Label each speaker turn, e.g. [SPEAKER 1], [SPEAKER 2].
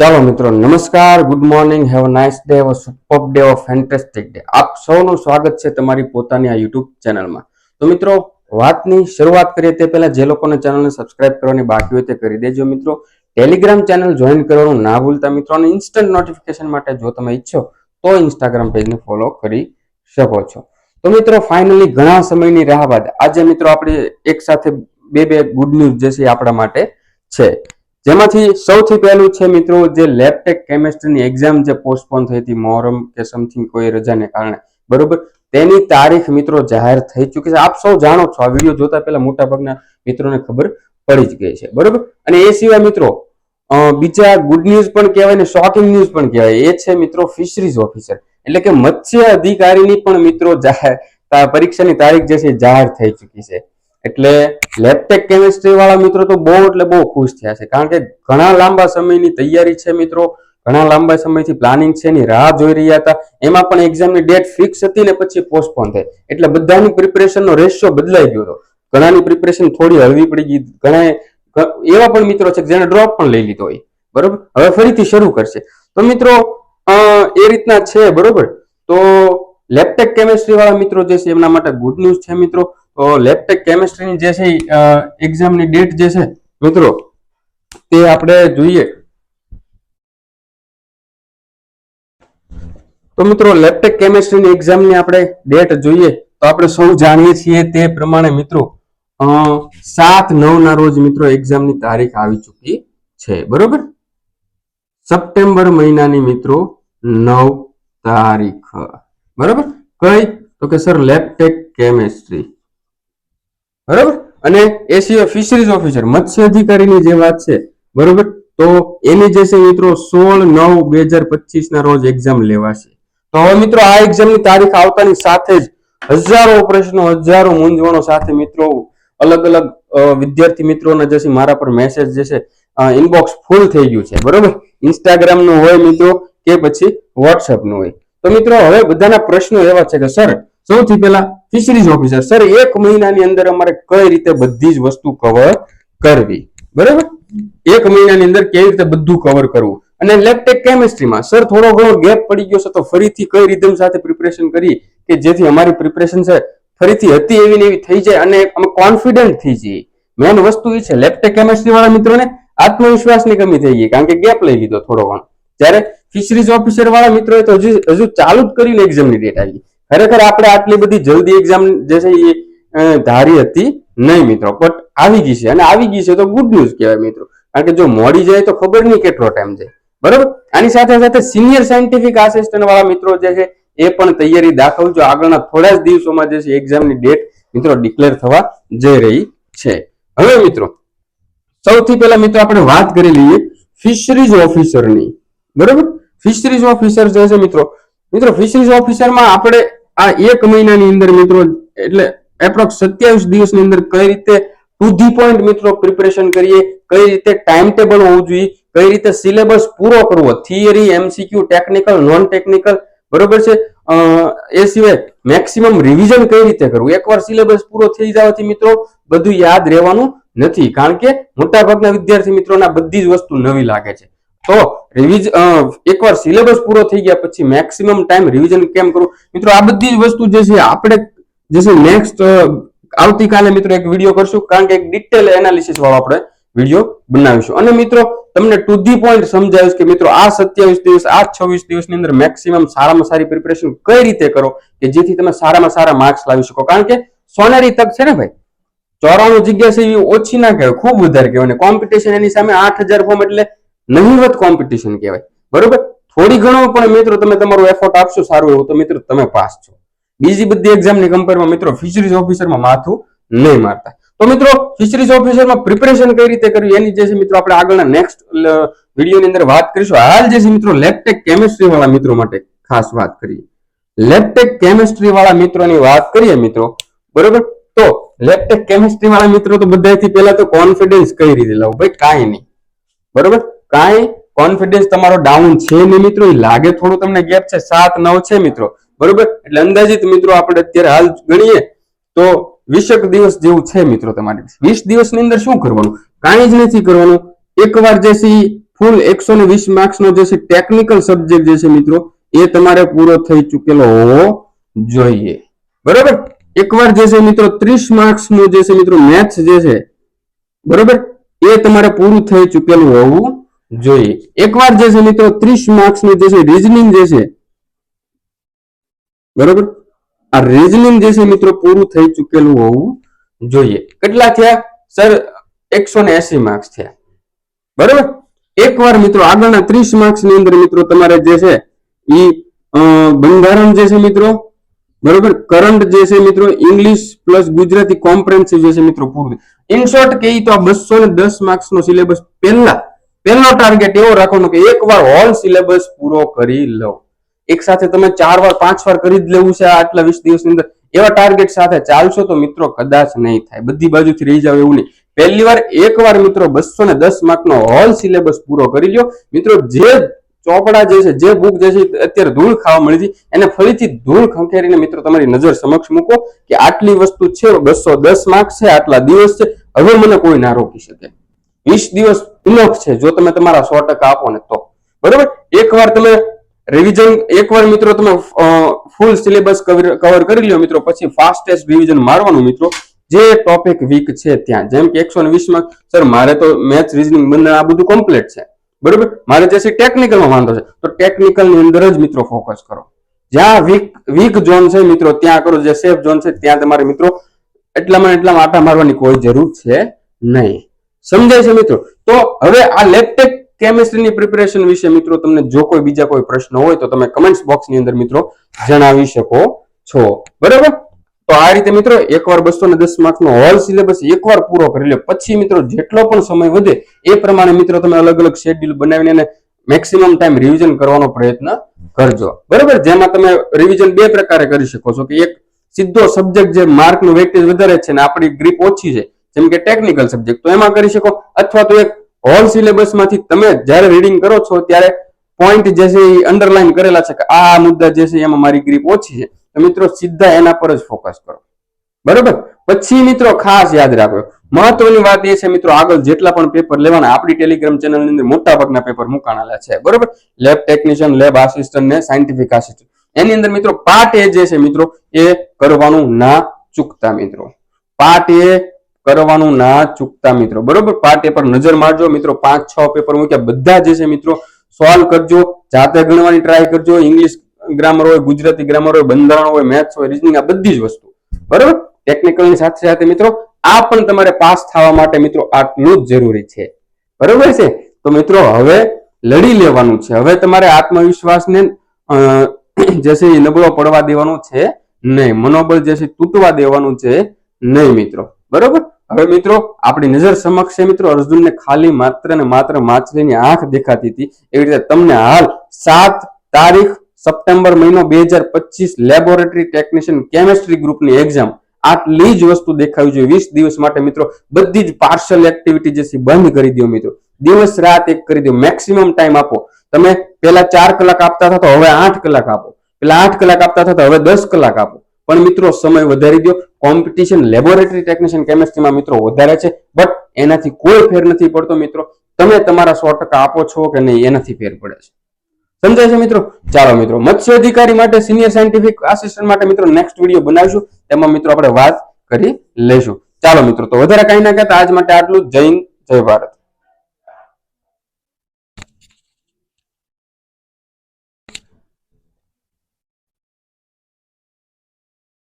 [SPEAKER 1] ચાલો મિત્રો, નમસ્કાર good morning have nice day have super day of fantastic day આપ સૌનું સ્વાગત છે તમારી પોતાની આ યુટ્યુબ ચેનલમાં તો મિત્રો, વાતની શરૂઆત કરીએ તે પહેલા જે લોકોને ચેનલને સબસ્ક્રાઇબ કરવાની બાકી હોય તે કરી દેજો મિત્રો. ટેલિગ્રામ ચેનલ જોઈન કરવાનું ના ભૂલતા મિત્રો, અને ઇન્સ્ટન્ટ નોટિફિકેશન માટે જો તમે ઈચ્છો, તો ઇન્સ્ટાગ્રામ પેજને ફોલો કરી શકો છો. તો મિત્રો ફાઇનલી ઘણા સમયની રાહ બાદ આજે મિત્રો, આપણે એક સાથે બે બે ગુડ ન્યૂઝ જે છે આપણા માટે છે. જેમાંથી સૌથી પહેલું છે મિત્રો જે લેબટેક કેમેસ્ટ્રીની એક્ઝામ જે પોસ્ટપોન થઈ હતી મોહરમ કે સમથિંગ કોઈ રજાને કારણે. બરોબર? તેની તારીખ મિત્રો જાહેર થઈ ચૂકી છે. આપ સૌ જાણો છો, આ વીડિયો જોતા પહેલા મોટાભાગના મિત્રોને ખબર પડી જ ગઈ છે. બરોબર? અને એ સિવાય મિત્રો બીજા ગુડ ન્યૂઝ પણ કહેવાય ને શોકિંગ ન્યૂઝ પણ કહેવાય. એ છે મિત્રો ફિશરીઝ ઓફિસર એટલે કે મત્સ્ય અધિકારીની પણ મિત્રો જાહેર પરીક્ષાની તારીખ જે છે જાહેર થઈ ચૂકી છે. એટલે લેબટેક કેમિસ્ટ્રી વાળા મિત્રો તો બહુ, એટલે બહુ ખુશ થયા છે. કારણ કે ઘણા લાંબા સમયની તૈયારી છે મિત્રો. ઘણા લાંબા સમયથી પ્લાનિંગ છે, એની રાહ જોઈ રહ્યા હતા. એમાં પણ એક્ઝામની ડેટ ફિક્સ હતી ને પછી પોસ્ટપોન થઈ. એટલે બધાની પ્રિપરેશનનો રેશિયો બદલાઈ ગયો હતો. ઘણાની પ્રિપરેશન થોડી હળવી પડી ગઈ. ઘણા એવા પણ મિત્રો છે જેને ડ્રોપ પણ લઈ લીધો હોય. બરોબર? હવે ફરીથી શરૂ કરશે. તો મિત્રો એ રીતના છે, બરોબર? તો લેપટેક કેમિસ્ટ્રી વાળા મિત્રો જે છે, એમના માટે ગુડ ન્યૂઝ છે મિત્રો. તો લેપટેક કેમિસ્ટ્રીની જે છે એક્ઝામની ડેટ જે છે, મિત્રો, તે આપણે જોઈએ. તો મિત્રો લેપટેક કેમિસ્ટ્રીની એક્ઝામની આપણે ડેટ જોઈએ, તો આપણે સૌ જાણીએ છીએ તે પ્રમાણે, મિત્રો સાત, નવ ના રોજ, મિત્રો એક્ઝામની તારીખ આવી ચૂકી છે, બરોબર? સપ્ટેમ્બર મહિનાની, મિત્રો, નવ તારીખ. બરોબર? કઈ? તો કે, સર લેપટેક કેમેસ્ટ્રી બરોબર? અને એ સિવાય ફિશરીઝ ઓફિસર મત્સ્ય અધિકારીની જે વાત છે, બરોબર? તો એની જે છે મિત્રો, સોળ નવ બે હજાર પચીસ ના રોજ એક્ઝામ લેવાશે. તો હવે મિત્રો, આ એક્ઝામની તારીખ આવતાની સાથે જ હજારો પ્રશ્નો, હજારો મૂંઝવણો સાથે મિત્રો, અલગ અલગ વિદ્યાર્થી મિત્રોના જે છે મારા પર મેસેજ જે છે ઇનબોક્સ ફૂલ થઈ ગયું છે. બરોબર? ઇન્સ્ટાગ્રામનું હોય મિત્રો કે પછી વોટ્સએપનું હોય. તો મિત્રો, હવે બધાના પ્રશ્નો એવા છે કે, સર, સૌથી પહેલા ફિશરીઝ ઓફિસર સર એક મહિનાની અંદર અમારે કઈ રીતે બધી જ વસ્તુ કવર કરવી? બરાબર? એક મહિનાની અંદર કેવી રીતે બધું કવર કરવું? અને લેપટેક કેમિસ્ટ્રીમાં સર થોડો ઘણો ગેપ પડી ગયો છે, તો ફરીથી કઈ રીધમ સાથે પ્રિપરેશન કરી કે જેથી અમારી પ્રિપરેશન છે ફરીથી હતી એવી ને એવી થઈ જાય અને અમે કોન્ફિડન્ટ થઈ જઈએ? મેન વસ્તુ એ છે લેપટેક કેમિસ્ટ્રી વાળા મિત્રોને આત્મવિશ્વાસની કમી થઈ ગઈ, કારણ કે ગેપ લઈ લીધો થોડો ઘણો. જ્યારે ફિશરીઝ ઓફિસર વાળા મિત્રો તો હજુ હજુ ચાલુ જ કરીને એક્ઝામની ડેટ આવી. ખરેખર આપણે આટલી બધી જલ્દી એક્ઝામ જે છે એ ધારી હતી નહીં મિત્રો. બટ આવી ગઈ છે. અને આવી ગઈ છે તો ગુડ ન્યૂઝ કહેવાય મિત્રો. કારણ કે જો મોડી જાય તો ખબર નહીં કેટલો ટાઈમ જાય. બરોબર? આની સાથે સાથે સિનિયર સાયન્ટિફિક આસિસ્ટન્ટ વાળા મિત્રો જે છે એ પણ તૈયારી દાખવજો આગળના થોડા જ દિવસોમાં જે છે એક્ઝામની ડેટ મિત્રો ડિક્લેર થવા જઈ રહી છે. હવે મિત્રો, સૌથી પહેલા મિત્રો આપણે વાત કરી લઈએ ફિશરીઝ ઓફિસરની બરોબર? ફિશરીઝ ઓફિસર જે છે મિત્રો મિત્રો ફિશરીઝ ઓફિસરમાં આપણે આ એક મહિનાની અંદર મિત્રો, એટલે એપ્રોક્સ સત્યાવીસ દિવસની અંદર કઈ રીતે ટુ ધી પોઈન્ટ મિત્રો પ્રિપરેશન કરીએ, કઈ રીતે ટાઈમ ટેબલ હોવું જોઈએ, કઈ રીતે સિલેબસ પૂરો કરવો theory MCQ technical non technical બરોબર છે? એ સિવાય મેક્સિમમ રિવિઝન કઈ રીતે કરવું? એકવાર સિલેબસ પૂરો થઈ જવાથી મિત્રો, બધું યાદ રહેવાનું નથી. કારણ કે મોટાભાગના વિદ્યાર્થી મિત્રોના બધી જ વસ્તુ નવી લાગે છે. તો રિવિઝ એકવાર સિલેબસ પૂરો થઈ ગયા પછી મેક્સિમમ ટાઈમ રિવિઝન કેમ કરવું મિત્રો, આ બધી જ વસ્તુ જે છે, આપણે જે છે નેક્સ્ટ આવતીકાલે મિત્રો એક વીડિયો કરશું, કારણ કે એક ડિટેલ એનાલિસિસ વાળો આપણે વીડિયો બનાવીશું. અને મિત્રો, તમને ટુ ધી પોઈન્ટ સમજાવીશ કે મિત્રો, આ સત્યાવીસ દિવસ, આ છવ્વીસ દિવસની અંદર મેક્સિમમ સારામાં સારી પ્રિપેરેશન કઈ રીતે કરો કે જેથી તમે સારામાં સારા માર્ક્સ લાવી શકો? કારણ કે સોનેરી તક છે ને ભાઈ, ચોરાણું જગ્યા છે એ ઓછી ના કહેવાય, ખૂબ વધારે કહેવાય. અને કોમ્પિટિશન એની સામે આઠ હજાર ફોર્મ એટલે નહીવત કોમ્પિટિશન કહેવાય. બરોબર? થોડી ઘણો પણ મિત્રો તમે તમારો એફર્ટ આપશો, સારું એવું. તો મિત્રો તમે પાસ છો. બીજી બધી એક્ઝામની કમ્પેરમાં મિત્રો ફિશરીઝ ઓફિસરમાં માથું નહીં મારતા. તો મિત્રો ફિશરીઝ ઓફિસરમાં પ્રિપેરેશન કઈ રીતે કર્યું એની જે છે મિત્રો આપણે આગળના નેક્સ્ટ વિડીયોની અંદર વાત કરીશું. હાલ જે છે મિત્રો લેપટેક કેમિસ્ટ્રી વાળા મિત્રો માટે ખાસ વાત કરીએ. લેપટેક કેમિસ્ટ્રી વાળા મિત્રોની વાત કરીએ મિત્રો. બરોબર? તો લેપટેક કેમિસ્ટ્રી વાળા મિત્રો તો બધાથી પહેલા તો કોન્ફિડન્સ કઈ રીતે લાવું? ભાઈ, કાંઈ નહીં. બરોબર? કાંઈ કોન્ફિડન્સ તમારો ડાઉન છે નહીં મિત્રો? એ લાગે થોડું તમને ગેપ છે, સાત, નવ છે મિત્રો. બરોબર? એટલે અંદાજિત મિત્રો આપણે અત્યારે હાલ ગણીએ તો વીસેક દિવસ જેવું છે મિત્રો તમારે. વીસ દિવસની અંદર શું કરવાનું? કાંઈ જ નથી કરવાનું. એકવાર જે છે ફૂલ એકસો ને વીસ માર્ક્સ નો જે છે ટેકનિકલ સબ્જેક્ટ જે છે મિત્રો, એ તમારે પૂરો થઈ ચૂકેલો હોવો જોઈએ. બરોબર? એકવાર જે છે મિત્રો ત્રીસ માર્ક્સનું જે છે મિત્રો મેથ્સ જે છે, બરોબર? એ તમારે પૂરું થઈ ચૂકેલું હોવું જોઈએ. એકવાર જે છે મિત્રો ત્રીસ માર્ક્સનું જે છે રીઝનિંગ જે છે બરોબર? આ રીઝનિંગ જે છે મિત્રો પૂરું થઈ ચૂકેલું હોવું જોઈએ. કેટલા થયા? સર એકસો ને એસી માર્ક્સ થયા. બરોબર? એકવાર મિત્રો આગળના ત્રીસ માર્ક્સની અંદર મિત્રો તમારે જે છે અ, બંધારણ જે છે મિત્રો બરોબર? કરંટ જે છે મિત્રો ઇંગ્લિશ પ્લસ ગુજરાતી કોમ્પ્રેન્સિવ જે છે મિત્રો પૂરું ઇન શોર્ટ કે ઈ તો આ બસો ને દસ માર્ક્સ નો સિલેબસ પહેલા પહેલો ટાર્ગેટ એવો રાખવાનો કે એકવાર હોલ સિલેબસ પૂરો કરી લો. એક સાથે તમે ચાર વાર, પાંચ વાર કરી જ લેવું છે આટલા વીસ દિવસની અંદર. એવા ટાર્ગેટ સાથે ચાલશો તો મિત્રો કદાચ નહીં થાય. બધી બાજુથી રહી જાવ એવું નહીં. પહેલી વાર એક વાર મિત્રો બસો ને દસ માર્કનો હોલ સિલેબસ પૂરો કરી લો મિત્રો જે ચોપડા જે છે, જે બુક જે છે, અત્યારે ધૂળ ખાવા મળી છે, એને ફરીથી ધૂળ ખંખેરીને મિત્રો તમારી નજર સમક્ષ મૂકો કે આટલી વસ્તુ છે, બસો દસ માર્ક છે, આટલા દિવસ છે. હવે મને કોઈ ના રોકી શકે. વીસ દિવસ ઇનફ છે. જો તમે તમારા સો ટકા આપો ને તો. બરોબર? એકવાર તમે રિવિઝન એકવાર મિત્રો તમે ફૂલ સિલેબસ કવર કરી લ્યો મિત્રો, પછી ફાસ્ટેસ્ટ રિવિઝન મારવાનું મિત્રો. જે ટોપિક વીક છે ત્યાં. જેમ કે એકસો વીસમાં સર મારે તો મેથ્સ રીઝનિંગ બંને આ બધું કમ્પ્લીટ છે. બરોબર? મારે જે છે ટેકનિકલમાં વાંધો છે. તો ટેકનિકલની અંદર જ મિત્રો ફોકસ કરો. જ્યાં વીક વીક ઝોન છે મિત્રો, ત્યાં કરો. જે સેફ ઝોન છે, ત્યાં તમારે મિત્રો એટલામાં એટલામાં આટા મારવાની કોઈ જરૂર છે નહીં. સમજાય છે મિત્રો? તો હવે આ લેપટેક કેમિસ્ટ્રીની પ્રિપેરેશન વિશે મિત્રો તમને જો કોઈ બીજા કોઈ પ્રશ્ન હોય તો તમે કમેન્ટ્સ બોક્સની અંદર મિત્રો જણાવી શકો છો. બરાબર? તો આ રીતે મિત્રો એકવાર બસો ને દસ માર્ક્સનો હોલ સિલેબસ એકવાર પૂરો કરી લો, પછી મિત્રો જેટલો પણ સમય વધે એ પ્રમાણે મિત્રો તમે અલગ અલગ શેડ્યુલ બનાવીને અને મેક્સિમમ ટાઈમ રિવિઝન કરવાનો પ્રયત્ન કરજો. બરાબર? જેમાં તમે રિવિઝન બે પ્રકારે કરી શકો છો કે એક સીધો સબ્જેક્ટ જે માર્કનું વેટેજ વધારે છે ને આપણી ગ્રીપ ઓછી છે જેમ કે ટેકનિકલ સબ્જેક્ટ તો એમાં કરી શકો. અથવા તો એક હોલ સિલેબસમાંથી તમે જ્યારે રીડિંગ કરો છો, ત્યારે પોઈન્ટ જે છે એ અંડરલાઈન કરેલા છે કે આ મુદ્દા જે છે એમાં મારી ગ્રીપ ઓછી છે. તો મિત્રો સીધા એના પર જ ફોકસ કરો. બરોબર? પછી મિત્રો ખાસ યાદ રાખો. મહત્વની વાત એ છે મિત્રો, આગળ જેટલા પણ પેપર લેવાના, આપણી ટેલિગ્રામ ચેનલની અંદર મોટા ભાગના પેપર મુકાણેલા છે. બરોબર? લેબ ટેકનિશિયન લેબ આસિસ્ટન્ટ ને સાયન્ટિફિક આસિસ્ટન્ટ એની અંદર મિત્રો પાર્ટ એ જે છે મિત્રો, એ કરવાનું ના ચૂકતા મિત્રો. પાર્ટ એ કરવાનું ના ચૂકતા મિત્રો. બરોબર? પાર્ટ પેપર પર નજર મારજો મિત્રો. પાંચ, છ પેપર મૂક્યા. બધા જે છે મિત્રો સોલ્વ કરજો. જાતે ગણવાની ટ્રાય કરજો. ઇંગ્લિશ ગ્રામર હોય, ગુજરાતી ગ્રામર હોય, બંધારણ હોય મેથ્સ હોય રીઝનિંગ આ બધી જ વસ્તુ. બરોબર? ટેકનિકલની સાથે સાથે મિત્રો, આ પણ તમારે પાસ થવા માટે મિત્રો આટલું જ જરૂરી છે. બરોબર છે? તો મિત્રો, હવે લડી લેવાનું છે. હવે તમારે આત્મવિશ્વાસને જે છે એ નબળો પડવા દેવાનો છે નહીં. મનોબળ જે છે તૂટવા દેવાનું છે નહીં મિત્રો. બરોબર? હવે મિત્રો, આપણી નજર સમક્ષ મિત્રો, અર્જુનને ખાલી માત્ર ને માત્ર માછલીની આંખ દેખાતી હતી. એવી રીતે તમને હાલ સાત તારીખ સપ્ટેમ્બર મહિનો બે હજાર પચીસ લેબોરેટરી ટેકનિશિયન કેમેસ્ટ્રી ગ્રુપની એક્ઝામ આટલી જ વસ્તુ દેખાવી જોઈએ. વીસ દિવસ માટે મિત્રો, બધી જ પાર્શલ એક્ટિવિટી જે બંધ કરી દો મિત્રો. દિવસ રાત એક કરી દો મેક્સિમમ ટાઈમ આપો. તમે પેલા ચાર કલાક આપતા હતા તો હવે આઠ કલાક આપો. પેલા આઠ કલાક આપતા હતા તો હવે દસ કલાક આપો. પણ મિત્રો, સમય વધારી દો કોમ્પિટિશન લેબોરેટરી ટેકનિશિયન કેમેસ્ટ્રીમાં મિત્રો વધારે છે બટ એનાથી કોઈ ફેર નથી પડતો મિત્રો. તમે તમારા સો ટકા આપો છો કે નહીં, એનાથી ફેર પડે છે. સમજાય છે મિત્રો? ચાલો મિત્રો, મત્સ્ય અધિકારી માટે સિનિયર સાયન્ટિફિક આસિસ્ટન્ટ માટે મિત્રો નેક્સ્ટ વીડિયો બનાવીશું. તેમાં મિત્રો આપણે વાત કરી લેશું. ચાલો મિત્રો, તો વધારે કઈ ના કહેતા, આજ માટે આટલું. જય જય ભારત.